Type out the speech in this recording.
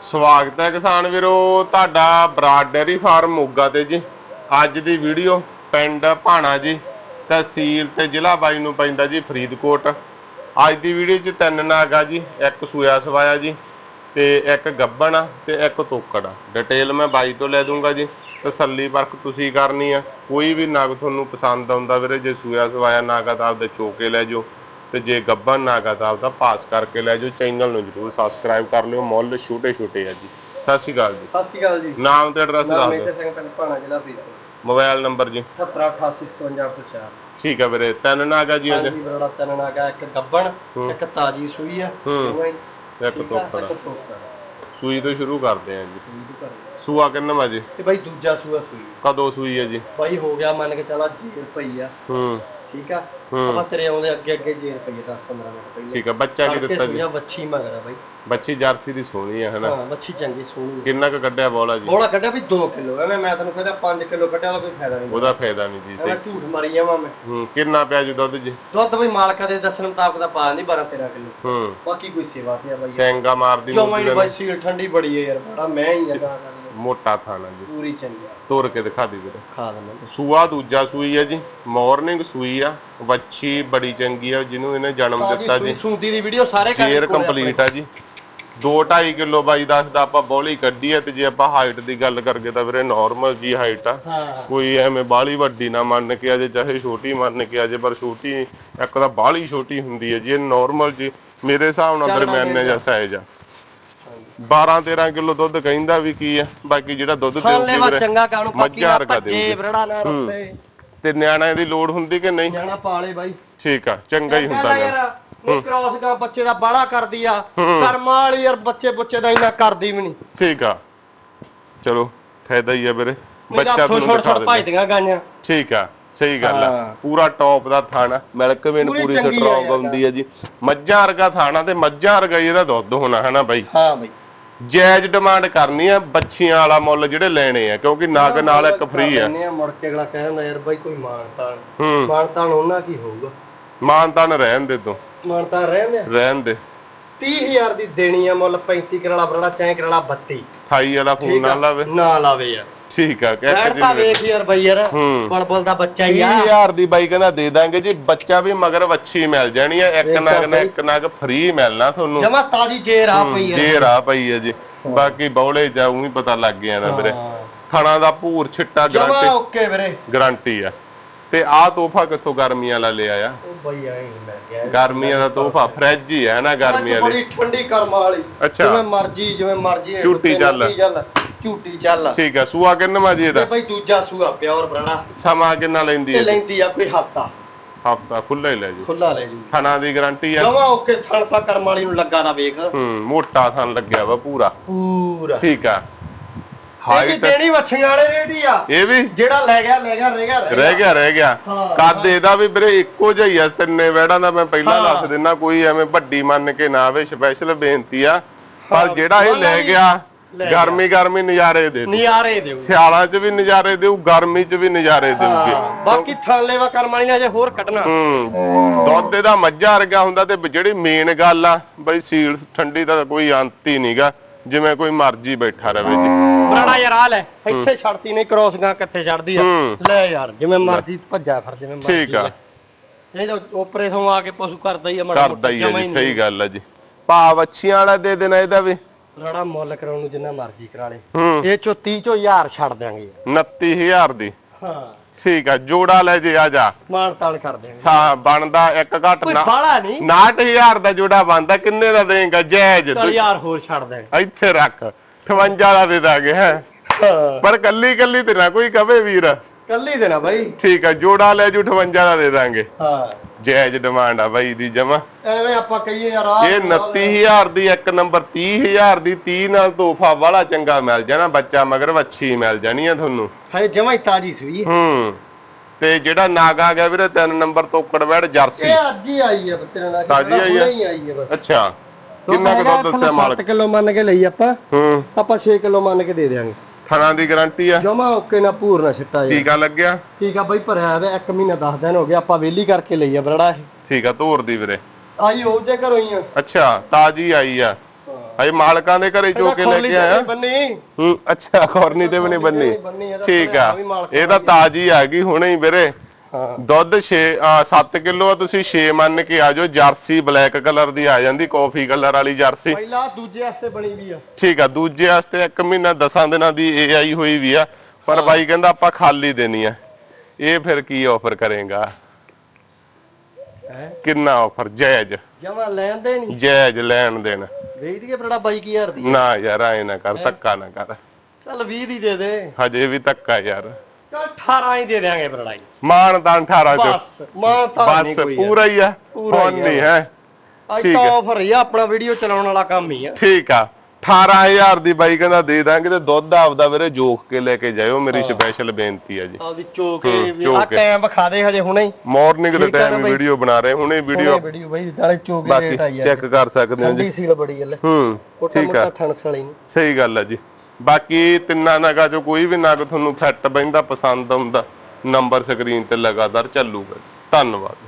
ਸਵਾਗਤ ਹੈ ਕਿਸਾਨ ਵੀਰੋ, ਤੁਹਾਡਾ ਬਰਾਡ ਡੈਰੀ ਫਾਰਮ ਮੋਗਾ ਤੇ ਜੀ। ਅੱਜ ਦੀ ਵੀਡੀਓ ਪਿੰਡ ਭਾਣਾ ਜੀ, ਤਹਿਸੀਲ ਤੇ ਜ਼ਿਲ੍ਹਾ ਬਾਈ ਨੂੰ ਪੈਂਦਾ ਜੀ, ਫਰੀਦਕੋਟ। ਅੱਜ ਦੀ ਵੀਡੀਓ 'ਚ ਤਿੰਨ ਨਾਗ ਆ ਜੀ, ਇੱਕ ਸੂਇਆ ਸਵਾਇਆ ਜੀ ਤੇ ਇੱਕ ਗੱਬਣ ਆ ਤੇ ਇੱਕ ਤੋਕੜ ਆ। ਡਿਟੇਲ ਮੈਂ ਬਾਈ ਤੋਂ ਲੈ ਦੂੰਗਾ ਜੀ, ਤਸੱਲੀ ਵਰਕ ਤੁਸੀਂ ਕਰਨੀ ਆ। ਕੋਈ ਵੀ ਨਾਗ ਤੁਹਾਨੂੰ ਪਸੰਦ ਆਉਂਦਾ ਵੀਰੇ, ਜੇ ਸੂਆ ਸਵਾਇਆ ਨਾਗਾ ਤਾਂ ਆਪਦੇ ਚੋਕੇ ਲੈ ਜਾਓ। ਤੇ ਜੇ ਗੱਬਨ ਨਾਗਾ ਤਾਂ ਆਪਦਾ ਪਾਸ ਕਰਕੇ ਲੈ ਜਾਓ ਚੈਨਲ ਨੂੰ ਜਰੂਰ ਸਬਸਕ੍ਰਾਈਬ ਕਰ ਲਿਓ। ਮੁੱਲ ਛੋਟੇ ਛੋਟੇ ਆ ਜੀ। ਸਤਿ ਸ਼੍ਰੀ ਅਕਾਲ ਜੀ। ਸਤਿ ਸ਼੍ਰੀ ਅਕਾਲ ਜੀ। ਨਾਮ ਤੇ ਐਡਰੈਸ ਦੱਸ ਮੇਜਰ ਦਿਓ। ਸਿੰਘ ਪਿੰਡ ਭਾਣਾ ਜ਼ਿਲ੍ਹਾ ਫਰੀਦਕੋਟ। ਮੋਬਾਈਲ ਨੰਬਰ ਜੀ। 788857 ਠੀਕ ਹੈ ਵੀਰੇ ਤਿੰਨ ਨਾਗਾ ਜੀ ਉਹਦੇ ਹਾਂਜੀ ਬਰੜਾ ਤਨਨ ਆ ਗਿਆ ਇੱਕ ਗੱਬਣ ਇੱਕ ਤਾਜੀ ਸੂਈ ਆ। ਹੂੰ। ਦੋਵੇਂ। ਇੱਕ ਠੀਕ ਆ, ਤੋਕੜ ਇੱਕ ਤੋਕੜ ਸੂਈ ਤੋਂ ਸ਼ੁਰੂ ਕਰਦੇ ਆ ਜੀ। ਸੂਈ ਦੀ ਦੀ। ਸੂਆ ਕਿੰਨਾ ਜੀ? ਤੇ ਬਾਈ ਦੂਜਾ ਸੂਆ ਸੂਈ। ਕਦੋਂ ਸੂਈ ਹੈ ਜੀ? ਬਾਈ ਹੋ ਗਿਆ ਮੰਨ ਕੇ ਚਲਾ ਜੇਰ ਪਈ ਆ ਹੂੰ। ਠੀਕ ਆ। ਆਪਾਂ ਤੇਰੇ ਆਉਂਦੇ ਅੱਗੇ ਅੱਗੇ ਜੇਰ ਪਈ ਆ 10 15 ਮਿੰਟ ਪਹਿਲੇ। ਠੀਕ ਹੈ ਬੱਚਾ ਕੀ ਦਿੱਤਾ ਜੀ। ਵੱਛੀ ਮਗਰ ਆ ਬਾਈ। ਬੱਚੀ ਜਰਸੀ ਦੀ ਸੋਹਣੀ ਹੈ ਹਨਾ? ਹਾਂ ਵੱਛੀ ਚੰਗੀ ਸੋਹਣੀ ਕਿੰਨਾ ਕੁ ਕੱਢਿਆ ਬੋਲਾ ਜੀ? ਬੋਲਾ ਕੱਢਿਆ ਵੀ 2 ਕਿਲੋ ਐਵੇਂ ਮੈਂ ਤੈਨੂੰ ਕਹਿੰਦਾ 5 ਕਿਲੋ ਕੱਢਿਆ ਤਾਂ ਕੋਈ ਫਾਇਦਾ ਨਹੀਂ। ਉਹਦਾ ਫਾਇਦਾ ਨਹੀਂ ਜੀ ਐਵੇਂ ਝੂਠ ਮਾਰੀ ਜਾਵਾਂ ਮੈਂ। ਹੂੰ ਕਿੰਨਾ ਪਿਆ ਜੀ ਦੁੱਧ ਜੀ? ਦੁੱਧ ਬਈ ਮਾਲਕਾਂ ਦੇ ਦੱਸਣ ਮੁਤਾਬਕ ਤਾਂ ਪਾ ਨਹੀਂ 12 13 ਕਿਲੋ। ਹੂੰ। ਬਾਕੀ ਕੋਈ ਸੇਵਾ ਤੇ ਆ ਬਾਈ। ਸੈਂਗਾ ਮਾਰਦੀ ਜਮਾਂ ਹੀ ਨੀ ਬਾਈ ਸੀਲ ਠੰਡੀ ਬੜੀ ਹੈ ਯਾਰ ਬੜਾ ਮੈਂ ਹੀ ਜਗਾ ਕਰ ਮੋਟਾ ਥਾਣਾ ਜੀ। ਪੂਰੀ ਚੰਗੀ ਆ। ਤੋੜ ਕੇ ਦਿਖਾ ਦੀ ਵੀਰੇ। ਖਾ ਦਿੰਦਾ ਸੂਆ ਦੂਜਾ ਸੂਈ ਹੈ ਜੀ। ਮਾਰਨਿੰਗ ਸੂਈ ਆ। ਵੱਛੀ ਬੜੀ ਚੰਗੀ ਆ ਜਿਹਨੂੰ ਇਹਨੇ ਜਨਮ ਦਿੱਤਾ ਜੀ। ਸੂਦੀ ਦੀ ਵੀਡੀਓ ਸਾਰੇ ਘਰ ਜੇਰ ਆ ਕੰਪਲੀਟ ਆ ਜੀ। 2.5 ਕਿਲੋ ਬਾਈ ਦੱਸਦਾ ਆਪਾਂ ਬੋਲੀ ਕੱਢੀ ਹੈ ਤੇ ਜੇ ਆਪਾਂ ਹਾਈਟ ਦੀ ਗੱਲ ਕਰਗੇ ਤਾਂ ਵੀਰੇ ਨਾਰਮਲ ਜੀ ਹਾਈਟ ਆ। ਕੋਈ ਐਵੇਂ ਬਾਹਲੀ ਵੱਡੀ ਨਾ ਮੰਨ ਕੇ ਅਜੇ ਚਾਹੇ ਛੋਟੀ ਮੰਨ ਕੇ ਅਜੇ ਪਰ ਛੋਟੀ ਇੱਕ ਤਾਂ ਬਾਹਲੀ ਛੋਟੀ ਹੁੰਦੀ ਹੈ ਜੀ ਇਹ ਨਾਰਮਲ ਜੀ। ਮੇਰੇ ਹਿਸਾਬ ਨਾਲ ਦਰਮਿਆਨੇ ਜਿਹਾ ਸਾਈਜ਼ ਆ। 12 13 ਕਿਲੋ ਦੁੱਧ ਕਹਿੰਦਾ ਵੀ ਕੀ ਆ ਬਾਕੀ ਜਿਹੜਾ ਦੁੱਧ ਲੈਵਾ ਵੀਰੇ ਚੰਗਾ ਕਾਣੂ ਪੱਕੀ ਮੱਝਾਂ ਨਾ ਭੱਜੇ ਦੇਊਗੀ ਬਰੜਾ ਨਾ ਰੱਖੇ ਤੇ ਨਿਆਣਿਆਂ ਦੀ ਲੋੜ ਹੁੰਦੀ ਕਿ ਨਹੀਂ? ਜਾਣਾ ਪਾਲੇ ਬਾਈ। ਠੀਕ ਆ ਚੰਗਾ ਹੀ ਹੁੰਦਾ ਯਾਰ ਇਹ ਕ੍ਰਾਸ ਦਾ ਬੱਚੇ ਦਾ ਬਾਲਾ ਕਰਦੀ ਆ। ਕਰਮ ਵਾਲੀ ਯਾਰ ਬੱਚੇ ਬੱਚੇ ਦਾ ਇੰਨਾ ਕਰਦੀ ਵੀ ਨਹੀਂ। ਠੀਕ ਆ। ਚਲੋ ਫਾਇਦਾ ਹੀ ਆ ਵੀਰੇ। ਬੱਚਾ ਛੋੜ ਤੁਹਾਨੂੰ ਛੋੜ ਦਿੰਦੇ। ਭਜਦੀਆਂ ਗਾਈਆਂ ਠੀਕ ਆ ਸਹੀ ਗੱਲ ਆ। ਹਾਂ। ਪੂਰਾ ਟੌਪ ਦਾ ਥਾਣਾ ਮਿਲਕ ਵੇਨ ਪੂਰੀ ਆ ਸਟਰੋਂਗ। ਹੁੰਦੀ ਹੈ ਜੀ। ਮੱਝਾਂ ਵਰਗਾ ਥਾਣਾ ਤੇ ਮੱਝਾਂ ਵਰਗਾ ਹੀ ਇਹਦਾ ਦੁੱਧ ਹੋਣਾ ਹਨਾ ਬਾਈ? ਹਾਂ ਬਾਈ। ਜਾਇਜ਼ ਡਿਮਾਂਡ ਕਰਨੀ ਆ ਬੱਚੀਆਂ ਵਾਲਾ ਮੁੱਲ ਜਿਹੜੇ ਲੈਣੇ ਆ ਕਿਉਂਕਿ ਨਗ ਨਾਲ ਇੱਕ ਫ੍ਰੀ ਆ। ਲੈਂਦੇ ਆ, ਮੁੜ ਕੇ ਅਗਲਾ ਕਹਿੰਦਾ ਯਾਰ ਬਾਈ ਕੋਈ ਮਾਨਤਾਨ ਮਾਨਤਾਨ ਉਹਨਾਂ ਕੀ ਹੋਊਗਾ? ਮਾਨ ਤਾਨ ਰਹਿਣ ਦੇ ਤੂੰ। ਮਾਨਤਾਨ ਰਹਿੰਦੇ ਆ ਰਹਿਣ ਦੇ। 30000 ਦੀ ਦੇਣੀ ਆ ਮੁੱਲ 35 ਕਰਲਾ ਬਰੜਾ ਚੈਂ ਕਰਲਾ 32 ਹਾਈ ਵਾਲਾ ਫੋਨ ਨਾ ਲਾਵੇ। ਨਾ ਲਾਵੇ ਯਾਰ। ਠੀਕ ਆ ਕਹਿ ਬੈਠ ਤਾਂ ਵੇਖ ਯਾਰ ਬਈ ਯਾਰ। ਬਲਬਲ ਦਾ ਬੱਚਾ ਹੀ ਆ। 30000 ਦੀ ਬਾਈ ਕਹਿੰਦਾ ਦੇ ਦਾਂਗੇ ਜੀ ਬੱਚਾ ਵੀ ਮਗਰ ਵੱਛੀ ਮਿਲ ਜਾਣੀ ਆ ਇੱਕ ਨਗ ਨਾ। ਇੱਕ ਨਗ ਫ੍ਰੀ ਮਿਲਣਾ ਤੁਹਾਨੂੰ। ਜਮਾ ਤਾਜੀ ਜੇਰ ਆ ਪਈ ਯਾਰ ਜੇ ਰਾਹ ਪਈ ਹੈ ਜੀ। ਬਾਕੀ ਬੌਲੇ ਜਾਊਂ ਹੀ ਪਤਾ ਲੱਗ ਗਿਆ ਨਾ ਵੀਰੇ। ਥਣਾ ਦਾ ਭੂਰ ਛਿੱਟਾ ਜਮਾ ਗਾਰੰਟੀ ਓਕੇ ਵੀਰੇ। ਗਾਰੰਟੀ ਆ। ਤੇ ਆਹ ਤੋਹਫਾ ਕਿੱਥੋਂ ਗਰਮੀਆਂ ਵਾਲਾ ਲਿਆ ਆ? ਉਹ ਬਈ ਆਈ ਮਿਲ ਗਿਆ ਗਰਮੀਆਂ ਦਾ ਤੋਹਫਾ ਫ੍ਰਿਜ ਹੀ ਹੈ ਨਾ ਗਰਮੀਆਂ ਵਾਲੀ ਬੜੀ ਠੰਡੀ ਕਰਮਾਂ ਵਾਲੀ। ਅੱਛਾ। ਜਿਵੇਂ ਮਰਜ਼ੀ ਜਿਵੇਂ ਮਰਜ਼ੀ ਝੂਟੀ ਚੱਲ। ਝੂਟੀ ਚੱਲ। ਠੀਕ ਆ ਸੂਆ ਕਿੰਨਵਾ ਜੀ ਤੇ ਇਹਦਾ ਬਈ ਦੂਜਾ ਸੂਆ ਪਿਓਰ ਬਰੜਾ ਸਮਾਂ ਕਿੰਨਾ ਲੈਂਦੀ ਇਹ ਹੈ ਲੈਂਦੀ ਆ ਕੋਈ ਹਫਤਾ। ਹਫਤਾ ਖੁੱਲਾ ਹੀ ਲੈ ਜੀ। ਖੁੱਲਾ ਲੈ ਜੂ। ਥਣਾ ਦੀ ਗਾਰੰਟੀ ਆ। ਜਮਾ ਓਕੇ ਥਣ ਤਾਂ ਕਰਮ ਵਾਲੀ ਨੂੰ ਲੱਗਾ ਦਾ ਵੇਖ। ਹੂੰ ਮੋਟਾ ਥਣ ਲੱਗਿਆ ਵਾ ਪੂਰਾ। ਪੂਰਾ। ਠੀਕ ਆ। ਵੀ ਹਾਈਟ ਦੇਣੀ ਵੱਛੀਆਂ ਵਾਲੇ ਰੇਡੀ ਆ। ਇਹ ਵੀ? ਜਿਹੜਾ ਲੈ ਗਿਆ ਲੈ ਗਿਆ ਰਹਿ ਗਿਆ ਰਹਿ ਗਿਆ। ਰਹਿ ਗਿਆ। ਹਾਂ। ਕੱਦ ਇਹਦਾ ਵੀ ਵੀਰੇ ਇੱਕੋ ਜਿਹਾ ਹੀ ਆ ਤਿੰਨੇ ਵੈੜਾਂ ਦਾ ਮੈਂ ਪਹਿਲਾਂ ਹਾਂ। ਦੱਸ ਦਿੰਦਾ ਕੋਈ ਐਵੇਂ ਵੱਡੀ ਮੰਨ ਕੇ ਨਾ ਆਵੇ ਸਪੈਸ਼ਲ ਬੇਨਤੀ ਆ। ਪਰ ਜਿਹੜਾ ਇਹ ਲੈ ਗਿਆ। ਗਰਮੀ ਗਰਮੀ ਨਜ਼ਾਰੇ ਦੇ ਦੂ। ਨਿਆਰੇ ਦਿਓ। ਸਿਆਲਾਂ 'ਚ ਵੀ ਨਜ਼ਾਰੇ ਦੇਊ ਗਰਮੀ 'ਚ ਵੀ ਨਜ਼ਾਰੇ ਦੇਊਗੀ ਬਾਕੀ ਥਣ ਲੈਵਾ ਕਰਮ ਵਾਲੀ ਨੇ ਅਜੇ ਹੋਰ ਕੱਢਣਾ। ਹੂੰ ਦੁੱਧ ਇਹਦਾ ਮੱਝਾਂ ਵਰਗਾ ਹੁੰਦਾ ਤੇ ਜਿਹੜੀ ਮੇਨ ਗੱਲ ਆ ਬਈ ਸੀਲ ਠੰਡੀ ਦਾ ਕੋਈ ਅੰਤ ਹੀ ਨਹੀਂਗਾ ਜਿਵੇਂ ਕੋਈ ਮਰਜ਼ੀ ਬੈਠਾ ਰਵੇ ਜੀ। ਬਰਾੜਾ ਯਾਰ ਆ ਲੈ ਇੱਥੇ ਛੱਡਤੀ ਨਹੀਂ ਕ੍ਰੋਸ ਗਾਂ ਕਿੱਥੇ ਛੱਡਦੀ ਆ? ਹੂੰ। ਲੈ ਯਾਰ ਜਿਵੇਂ ਮਰਜ਼ੀ ਭੱਜਾ ਫਿਰ ਜਿਵੇਂ ਮਰਜ਼ੀ ਠੀਕ ਆ। ਇਹ ਤਾਂ ਓਪਰੇ ਤੋਂ ਆ ਕੇ ਪਸ਼ੂ ਕਰਦਾ ਹੀ ਆ ਮਾੜਾ ਕਰਦਾ ਹੀ ਆ ਜਮਾਂ ਜੀ ਨੀ। ਸਹੀ ਗੱਲ ਆ ਜੀ। ਭਾਵ ਅੱਛੀਆਂ ਵਾਲਾ ਦੇ ਦੇਣਾ ਇਹਦਾ ਵੀ। ਬਰਾੜਾ ਮੁੱਲ ਕਰਾਉਣ ਨੂੰ ਜਿੰਨਾ ਮਰਜ਼ੀ ਕਰਾ ਲੇ। ਹੂੰ। ਇਹ ਚੋਂ 30 ਚੋਂ 1000 ਛੱਡ ਦਿਆਂਗੇ। 29000 ਦੀ। ਹਾਂ। ਠੀਕ ਆ ਜੋੜਾ ਲੈ ਜੇ ਆ ਜਾ। ਮਾਨ ਤਾਨ ਕਰ ਦਿਆਂਗੇ। ਸਾ ਬਣਦਾ ਇੱਕ ਘੱਟ ਕੋਈ ਨਾ ਬਾਲਾ ਨਹੀਂ। 69000 ਦਾ ਜੋੜਾ ਬਣਦਾ ਕਿੰਨੇ ਦਾ ਦੇਂਗਾ? ਜਾਇਜ਼। ਚੱਲ ਯਾਰ ਹੋਰ ਛੱਡ ਦਿਆਂਗੇ। ਇੱਥੇ ਰੱਖ। 58 ਦਾ ਦੇ ਦਾਂਗੇ ਹੈ। ਹਾਂ। ਪਰ ਕੱਲੀ ਕੱਲੀ ਤੇ ਨਾ ਕੋਈ ਕਵੇ ਵੀਰ। ਕੱਲੀ ਦੇਣਾ ਬਾਈ। ਠੀਕ ਆ ਜੋੜਾ ਲੈ ਜੂ 58 ਦਾ ਦੇ ਦਾਂਗੇ। ਹਾਂ। ਜਾਇਜ਼ ਡਿਮਾਂਡ ਆ ਬਾਈ ਦੀ ਜਮਾ। ਐਵੇਂ ਆਪਾਂ ਕਹੀਏ ਯਾਰ ਆ ਇਹ 29000 ਦੀ ਇੱਕ ਨੰਬਰ 30000 ਦੀ 30 ਨਾਲ ਤੋਹਫਾ ਵਾਲਾ ਚੰਗਾ ਮਿਲ ਜਾਣਾ ਬੱਚਾ ਮਗਰ ਵੱਛੀ ਮਿਲ ਜਾਣੀ ਆ ਤੁਹਾਨੂੰ। ਹੈ ਜਮਾਂ ਹੀ ਤਾਜੀ ਸੂਈ ਹੈ। ਹੂੰ। ਤੇ ਜਿਹੜਾ ਨਾਗ ਆ ਗਿਆ ਵੀਰੇ 3 ਨੰਬਰ ਤੋਕੜ ਵੜ ਜਰਸੀ। ਇਹ ਅੱਜ ਹੀ ਆਈ ਹੈ ਤੇਰੇ ਨਾਲ। ਤਾਜ਼ੀ ਆਈ ਹੈ? ਹੁਣੇ ਹੀ ਆਈ ਹੈ ਬਸ। ਅੱਛਾ। ਕਿੰਨਾ ਕੁ ਦੁੱਧ ਦੱਸਿਆ ਮਾਲਕ? 7 ਕਿਲੋ ਮੰਨ ਕੇ ਲਈ ਆਪਾਂ। ਹੂੰ। ਆਪਾਂ 6 ਕਿਲੋ ਮੰਨ ਕੇ ਦੇ ਦੇਾਂਗੇ ਥਣਾ ਦੀ ਗਾਰੰਟੀ ਆ? ਜਮਾ ਓਕੇ ਨਾ ਪੂਰ ਨਾ ਛਿੱਟਾ ਜੀ ਟੀਕਾ ਲੱਗਿਆ? ਠੀਕ ਆ ਬਾਈ ਭਰਿਆ ਵੇ ਇੱਕ ਮਹੀਨਾ 10 ਦਿਨ ਹੋ ਗਿਆ ਆਪਾਂ ਵੇਲੀ ਕਰਕੇ ਲਈ ਆ ਬਰੜਾ ਇਹ। ਠੀਕ ਆ ਧੋਰ ਦੀ ਵੀਰੇ। ਆਈ ਹੋ ਜੇ ਘਰੋਂ ਹੀ ਆ। ਅੱਛਾ ਤਾਜੀ ਆਈ ਆ। ਹਾਂ। ਹਜੇ ਮਾਲਕਾਂ ਦੇ ਘਰੇ ਚੋ ਕੇ ਲੈ ਕੇ ਆਇਆ। ਬੰਨੀ। ਹੂੰ ਅੱਛਾ ਖੋਰਨੀ ਤੇ ਵੀ ਨਹੀਂ ਬੰਨੀ। ਠੀਕ ਆ। ਇਹ ਤਾਂ ਤਾਜੀ ਆ ਗਈ ਹੁਣੇ ਹੀ ਵੀਰੇ। ਦੁੱਧ 6 7 ਕਿਲੋ ਆ ਤੁਸੀਂ 6 ਮੰਨ ਕੇ ਆ ਜਾਓ ਜਰਸੀ ਬਲੈਕ ਕਲਰ ਦੀ ਆ ਜਾਂਦੀ ਕਾਫੀ ਕਲਰ ਵਾਲੀ ਜਰਸੀ। ਪਹਿਲਾਂ ਦੂਜੇ ਵਾਸਤੇ ਬਣੀ ਵੀ ਆ। ਠੀਕ ਆ ਦੂਜੇ ਵਾਸਤੇ ਇੱਕ ਮਹੀਨਾ 10 ਦਿਨਾਂ ਦੀ ਇਹ ਆਈ ਹੋਈ ਵੀ ਆ ਪਰ ਬਾਈ ਕਹਿੰਦਾ ਆਪਾਂ ਖਾਲੀ ਦੇਣੀ ਆ। ਇਹ ਫਿਰ ਕੀ ਆਫਰ ਕਰੇਗਾ? ਹੈ? ਕਿੰਨਾ ਆਫਰ ਜਾਇਜ਼। ਜਮਾ ਲੈਂਦੇ ਨਹੀਂ ਜਾਇਜ਼ ਲੈਣ ਦੇਣ। ਵੇਚ ਦੀਏ ਬੜਾ 22000 ਦੀ ਨਾ ਯਾਰ ਐ ਨਾ ਕਰ ਧੱਕਾ ਨਾ ਕਰ। ਚੱਲ 20 ਦੀ ਦੇ ਦੇ। ਹਜੇ ਵੀ ਧੱਕਾ ਯਾਰ। ਚੱਲ 18 ਹੀ ਦੇ ਦਿਆਂਗੇ ਬਰੜਾਈ ਮਾਨ ਤਾਂ 18 ਚ। ਬਸ ਮਾਂ ਤਾਂ ਨਹੀਂ ਬਸ ਕੋਈ ਪੂਰਾ ਹੀ ਆ ਪੂਰਾ। ਨਹੀਂ ਹੈ ਅੱਜ ਠੀਕ ਤਾਂ ਹੈ। ਆਫਰ ਹੀ ਆ ਆਪਣਾ ਵੀਡੀਓ ਚਲਾਉਣ ਵਾਲਾ ਕੰਮ ਹੀ ਆ। ਠੀਕ ਆ। 18000 ਦੀ ਬਾਈ ਕਹਿੰਦਾ ਦੇ ਦਾਂਗੇ ਤੇ ਦੁੱਧ ਆਪਦਾ ਵੀਰੇ ਜੋਖ ਕੇ ਲੈ ਕੇ ਜਾਇਓ ਮੇਰੀ ਸਪੈਸ਼ਲ ਬੇਨਤੀ ਆ ਜੀ। ਆਪਦੀ ਚੋਕੇ ਆ। ਟਾਈਮ ਵਿਖਾ ਦੇ ਹਜੇ ਹੁਣੇ ਹੀ। ਮਾਰਨਿੰਗ ਦੇ ਟਾਈਮ? ਵੀਡੀਓ ਬਣਾ ਰਹੇ ਹੁਣੇ ਵੀਡੀਓ ਹੁਣੇ ਵੀਡੀਓ ਬਈ ਨਾਲੇ ਚੋਕੇ ਬਾਕੀ ਰੇਟ ਆਈ ਆ। ਚੈੱਕ ਕਰ ਸਕਦੇ ਹੋ ਜੀ। ਠੰਡੀ ਸੀਲ ਬੜੀ ਆ ਲੈ। ਹੂੰ ਕੋਟਾ ਠੀਕ ਮੋਟਾ ਆ ਥਣਸ ਵਾਲੀ ਨੂੰ। ਸਹੀ ਗੱਲ ਆ ਜੀ। ਬਾਕੀ ਤਿੰਨਾਂ ਨਗਾਂ ਜੋ ਕੋਈ ਵੀ ਨਗ ਤੁਹਾਨੂੰ ਫਿੱਟ ਬੈਂਦਾ ਪਸੰਦ ਆਉਂਦਾ ਨੰਬਰ ਸਕਰੀਨ ਤੇ ਲਗਾਤਾਰ ਚੱਲੂਗਾ ਜੀ। ਧੰਨਵਾਦ।